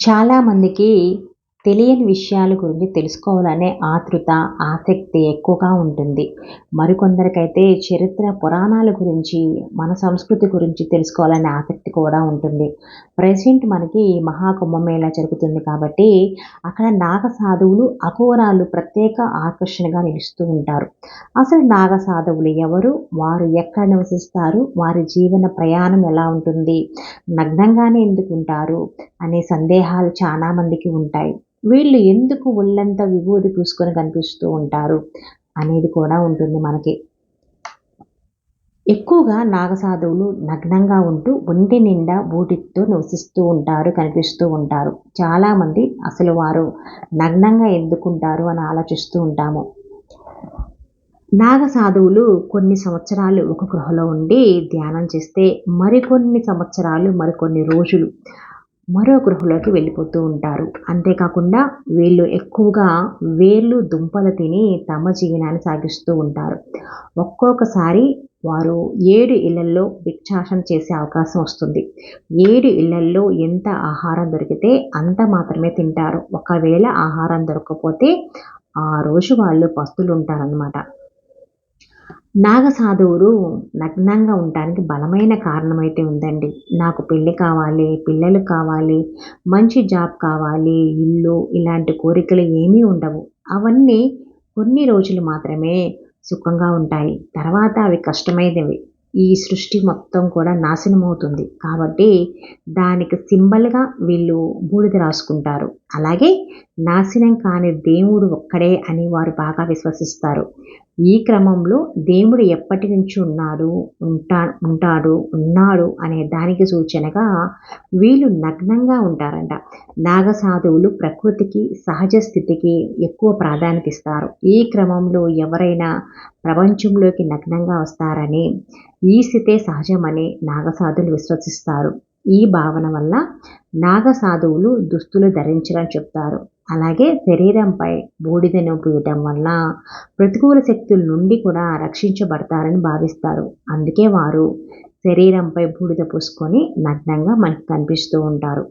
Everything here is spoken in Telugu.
చాలామందికి తెలియని విషయాల గురించి తెలుసుకోవాలనే ఆతృత ఆసక్తి ఎక్కువగా ఉంటుంది. మరికొందరికైతే చరిత్ర పురాణాల గురించి మన సంస్కృతి గురించి తెలుసుకోవాలనే ఆసక్తి కూడా ఉంటుంది. ప్రజెంట్ మనకి మహాకుంభమేళా జరుగుతుంది కాబట్టి అక్కడ నాగ సాధువులు అఘోరాలు ప్రత్యేక ఆకర్షణగా నిలుస్తూ ఉంటారు. అసలు నాగ సాధువులు ఎవరు? వారు ఎక్కడ నివసిస్తారు? వారి జీవన ప్రయాణం ఎలా ఉంటుంది? నగ్నంగానే ఎందుకు ఉంటారు? అనే సందేహాలు చాలా మందికి ఉంటాయి. వీళ్ళు ఎందుకు ఒళ్ళంతా విభూది పూసుకొని కనిపిస్తూ ఉంటారు? అనేది కూడా ఉంటుంది మనకి. ఎక్కువగా నాగసాధువులు నగ్నంగా ఉంటూ ఒంటి నిండా బూటితో నివసిస్తూ ఉంటారు కనిపిస్తూ ఉంటారు. చాలామంది అసలు వారు నగ్నంగా ఎందుకుంటారు అని ఆలోచిస్తూ ఉంటాము. నాగసాధువులు కొన్ని సంవత్సరాలు ఒక గృహలో ఉండి ధ్యానం చేస్తే మరికొన్ని సంవత్సరాలు మరికొన్ని రోజులు మరో గృహలోకి వెళ్ళిపోతూ ఉంటారు. అంతేకాకుండా వీళ్ళు ఎక్కువగా వేర్లు దుంపలు తిని తమ జీవనాన్ని సాగిస్తూ ఉంటారు. ఒక్కొక్కసారి వారు ఏడు ఇళ్ళల్లో భిక్షాసనం చేసే అవకాశం వస్తుంది. ఏడు ఇళ్ళల్లో ఎంత ఆహారం దొరికితే అంత మాత్రమే తింటారు. ఒకవేళ ఆహారం దొరకకపోతే ఆ రోజు వాళ్ళు పస్తులు ఉంటారనమాట నాగసాధువులు నగ్నంగా ఉండటానికి బలమైన కారణం అయితే ఉందండి. నాకు పెళ్ళి కావాలి పిల్లలు కావాలి మంచి జాబ్ కావాలి ఇల్లు ఇలాంటి కోరికలు ఏమీ ఉండవు. అవన్నీ కొన్ని రోజులు మాత్రమే సుఖంగా ఉంటాయి. తర్వాత అవి కష్టమైనవి. ఈ సృష్టి మొత్తం కూడా నాశనం అవుతుంది కాబట్టి దానికి సింబల్గా వీళ్ళు బూడిద రాసుకుంటారు. అలాగే నాశనం కాని దేవుడు ఒక్కడే అని వారు బాగా విశ్వసిస్తారు. ఈ క్రమంలో దేవుడు ఎప్పటి నుంచి ఉన్నాడు ఉంటా ఉంటాడు ఉన్నాడు అనే దానికి సూచనగా వీళ్ళు నగ్నంగా ఉంటారంట. నాగసాధువులు ప్రకృతికి సహజ స్థితికి ఎక్కువ ప్రాధాన్యత ఇస్తారు. ఈ క్రమంలో ఎవరైనా ప్రపంచంలోకి నగ్నంగా వస్తారని ఈ స్థితే సహజమని నాగసాధులు విశ్వసిస్తారు. ఈ భావన వల్ల నాగ సాధువులు దుస్తులు ధరించడం చెప్తారు. అలాగే శరీరంపై బూడిదను పూయటం వల్ల ప్రతికూల శక్తుల నుండి కూడా రక్షించబడతారని భావిస్తారు. అందుకే వారు శరీరంపై బూడిద పూసుకొని నగ్నంగా మనకు కనిపిస్తూ ఉంటారు.